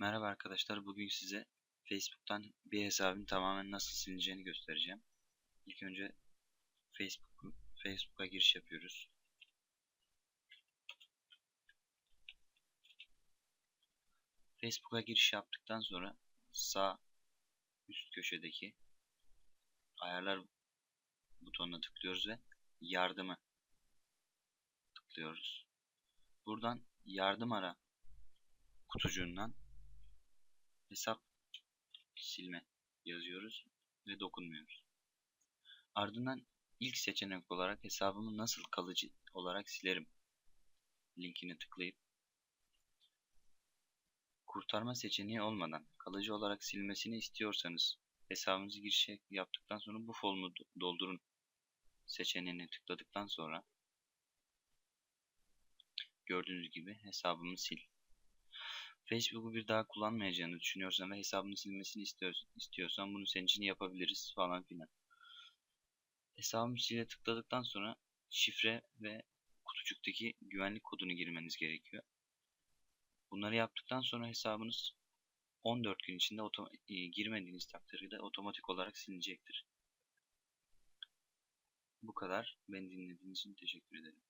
Merhaba arkadaşlar. Bugün size Facebook'tan bir hesabın tamamen nasıl silineceğini göstereceğim. İlk önce Facebook Facebook'a giriş yapıyoruz. Facebook'a giriş yaptıktan sonra sağ üst köşedeki ayarlar butonuna tıklıyoruz ve yardımı tıklıyoruz. Buradan yardım ara kutucuğundan hesap silme yazıyoruz ve dokunmuyoruz. Ardından ilk seçenek olarak hesabımı nasıl kalıcı olarak silerim linkini tıklayıp kurtarma seçeneği olmadan kalıcı olarak silmesini istiyorsanız hesabınızı giriş yaptıktan sonra bu formu doldurun seçeneğine tıkladıktan sonra gördüğünüz gibi hesabımı sil Facebook'u bir daha kullanmayacağını düşünüyorsan ve hesabını silmesini istiyorsan bunu senin için yapabiliriz falan filan. Hesabımı sile tıkladıktan sonra şifre ve kutucuktaki güvenlik kodunu girmeniz gerekiyor. Bunları yaptıktan sonra hesabınız 14 gün içinde e, girmediğiniz takdirde otomatik olarak silinecektir. Bu kadar. Beni dinlediğiniz için teşekkür ederim.